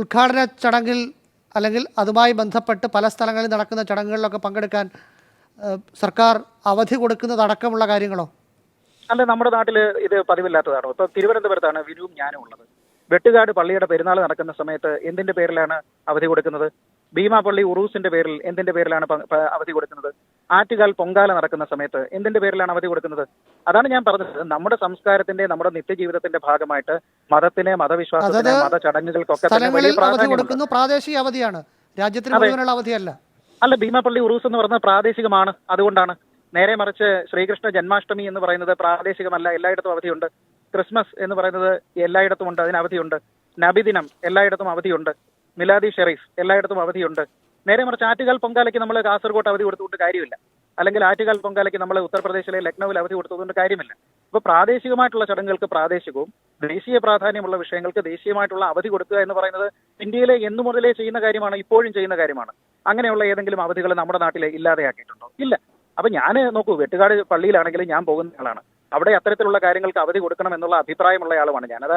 ഉദ്ഘാടന ചടങ്ങിൽ അല്ലെങ്കിൽ അതുമായി ബന്ധപ്പെട്ട് പല സ്ഥലങ്ങളിൽ നടക്കുന്ന ചടങ്ങുകളിലൊക്കെ പങ്കെടുക്കാൻ സർക്കാർ അവധി കൊടുക്കുന്നതടക്കമുള്ള കാര്യങ്ങളോ? അല്ല നമ്മുടെ നാട്ടിൽ ഇത് പതിവില്ലാത്തതാണ്. ഇപ്പൊ തിരുവനന്തപുരത്താണ് വിനുവും ഞാനും ഉള്ളത്. വെട്ടുകാട് പള്ളിയുടെ പെരുന്നാൾ നടക്കുന്ന സമയത്ത് എന്തിന്റെ പേരിലാണ് അവധി കൊടുക്കുന്നത്? ഭീമാപള്ളി ഉറൂസിന്റെ പേരിൽ എന്തിന്റെ പേരിലാണ് അവധി കൊടുക്കുന്നത്? ആറ്റുകാൽ പൊങ്കാല നടക്കുന്ന സമയത്ത് എന്തിന്റെ പേരിലാണ് അവധി കൊടുക്കുന്നത്? അതാണ് ഞാൻ പറഞ്ഞത്. നമ്മുടെ സംസ്കാരത്തിന്റെ നമ്മുടെ നിത്യജീവിതത്തിന്റെ ഭാഗമായിട്ട് മതത്തിനെ മതവിശ്വാസത്തിന് മത മതചടങ്ങുകൾക്കൊക്കെ തന്നെ വലിയ പ്രാധാന്യം പ്രാദേശിക അവധിയാണ്. രാജ്യത്തിന് മുഴുവനുള്ള അവധിയല്ല. അല്ല ഭീമാപ്പള്ളി ഉറൂസ് എന്ന് പറയുന്നത് പ്രാദേശികമാണ്. അതുകൊണ്ടാണ്. നേരെ മറിച്ച് ശ്രീകൃഷ്ണ ജന്മാഷ്ടമി എന്ന് പറയുന്നത് പ്രാദേശികമല്ല എല്ലായിടത്തും അവധിയുണ്ട്. ക്രിസ്മസ് എന്ന് പറയുന്നത് എല്ലായിടത്തും ഉണ്ട് അതിന് അവധിയുണ്ട്. നബിദിനം എല്ലായിടത്തും അവധിയുണ്ട്. മിലാദി ഷെറീഫ് എല്ലായിടത്തും അവധിയുണ്ട്. നേരെ മറിച്ച് ആറ്റുകാൽ പൊങ്കാലയ്ക്ക് നമ്മൾ കാസർഗോഡ് അവധി കൊടുത്തുകൊണ്ട് കാര്യമില്ല. അല്ലെങ്കിൽ ആറ്റുകാൽ പൊങ്കാലയ്ക്ക് നമ്മൾ ഉത്തർപ്രദേശിലെ ലക്നൌവിൽ അവധി കൊടുത്തുകൊണ്ട് കാര്യമില്ല. ഇപ്പൊ പ്രാദേശികമായിട്ടുള്ള ചടങ്ങുകൾക്ക് പ്രാദേശികവും ദേശീയ പ്രാധാന്യമുള്ള വിഷയങ്ങൾക്ക് ദേശീയമായിട്ടുള്ള അവധി കൊടുക്കുക എന്ന് പറയുന്നത് ഇന്ത്യയിലെ എന്നു മുതലേ ചെയ്യുന്ന കാര്യമാണ് ഇപ്പോഴും ചെയ്യുന്ന കാര്യമാണ്. അങ്ങനെയുള്ള ഏതെങ്കിലും അവധികൾ നമ്മുടെ നാട്ടിലെ ഇല്ലാതെയാക്കിയിട്ടുണ്ടോ? ഇല്ല. അപ്പൊ ഞാൻ നോക്കൂ വെട്ടുകാട് പള്ളിയിലാണെങ്കിലും ഞാൻ പോകുന്ന ആളാണ്. അവിടെ അത്തരത്തിലുള്ള കാര്യങ്ങൾക്ക് അവധി കൊടുക്കണം എന്നുള്ള അഭിപ്രായമുള്ള ആളുമാണ് ഞാനത്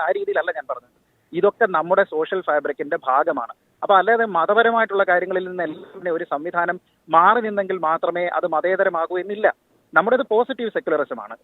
ആ രീതിയിലല്ല ഞാൻ പറഞ്ഞത്. ഇതൊക്കെ നമ്മുടെ സോഷ്യൽ ഫാബ്രിക്കിന്റെ ഭാഗമാണ്. അപ്പൊ അല്ലാതെ മതപരമായിട്ടുള്ള കാര്യങ്ങളിൽ നിന്ന് എല്ലാം ഒരു സംവിധാനം മാറി നിന്നെങ്കിൽ മാത്രമേ അത് മതേതരമാകൂ എന്നില്ല. നമ്മുടേത് പോസിറ്റീവ് സെക്യുലറിസമാണ്